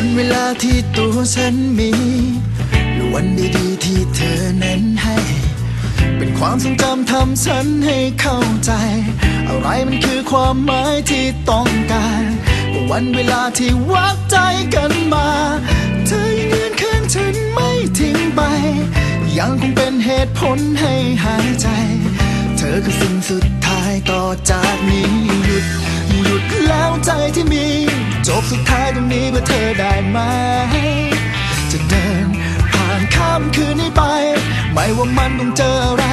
วันเวลาที่ตัวฉันมีและวันดีๆที่เธอนั้นให้ เป็นความทรงจำทำฉันให้เข้าใจ อะไรมันคือความหมายที่ต้องการวันเวลาที่วัดใจกันมา เธอยังยืนข้างฉันไม่ทิ้งไป ยังคงเป็นเหตุผลให้หายใจ เธอคือสิ่งสุดท้าย นี้เพื่อเธอได้ไหม จะเดินผ่านข้ามคืนนี้ไป ไม่ว่ามันต้องเจออะไร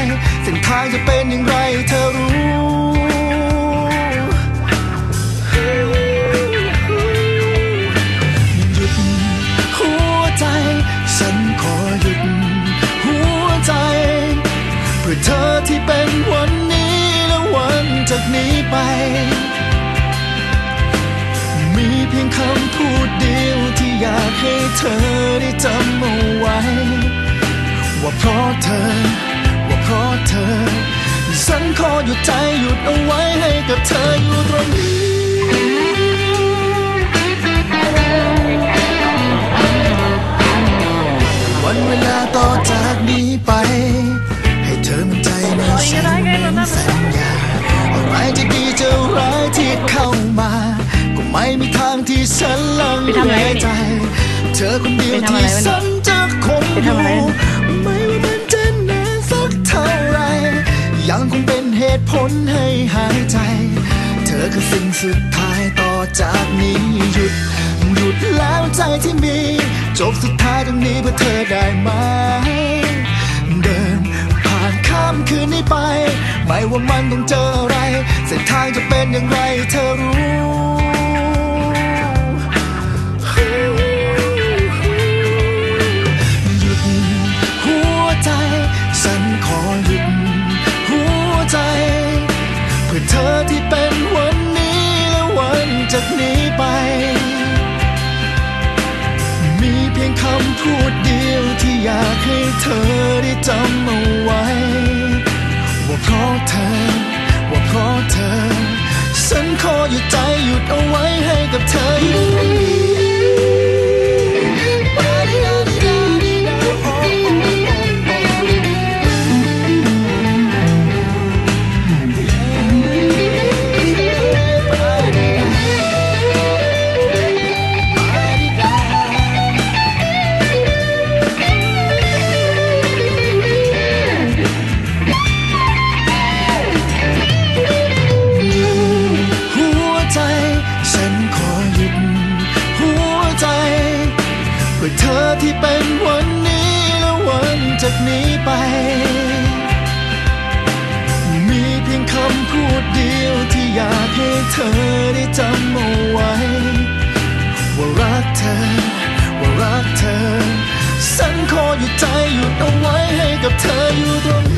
เส้นทางจะเป็นอย่างไรเธอรู้หยุดหัวใจฉันขอหยุดหัวใจเพื่อเธอที่เป็นวันนี้และวันจากนี้ไป เพราะเธอ ว่าเพราะเธอ ฉันขอหยุดใจหยุดเอาไว้ให้กับเธออยู่ตรงนี้วันเวลาต่อจากนี้ไป ให้เธอมั่นใจในสิ่งนั้นสัญญาอะไรจะดีจะร้ายที่เข้ามา ก็ไม่มีทางที่ฉันลังไปทำอะไรเลวะนี่ใจ เธอคนเดียวไปทำอะไรที่วะนี่ฉันจะคงไปอทำอะไรยู่ เหตุผลให้หายใจ เธอคือสิ่งสุดท้ายต่อจากนี้หยุด หยุดแล้วใจที่มี จบสุดท้ายตรงนี้เพื่อเธอได้ไหม เดินผ่านข้ามคืนนี้ไป ไม่ว่ามันต้องเจออะไร เส้นทางจะเป็นอย่างไรเธอรู้ำพูดเดียวที่อยากให้เธอได้จำเอาไว้ ว่าเพราะเธอ ว่าเพราะเธอ ฉันขอหยุดใจหยุดเอาไว้ให้กับเธอ นี้ไป มีเพียงคำพูดเดียวที่อยากให้เธอได้จำเอาไว้ ว่ารักเธอ ว่ารักเธอ ฉันขอหยุดใจหยุดเอาไว้ให้กับเธออยู่ตรง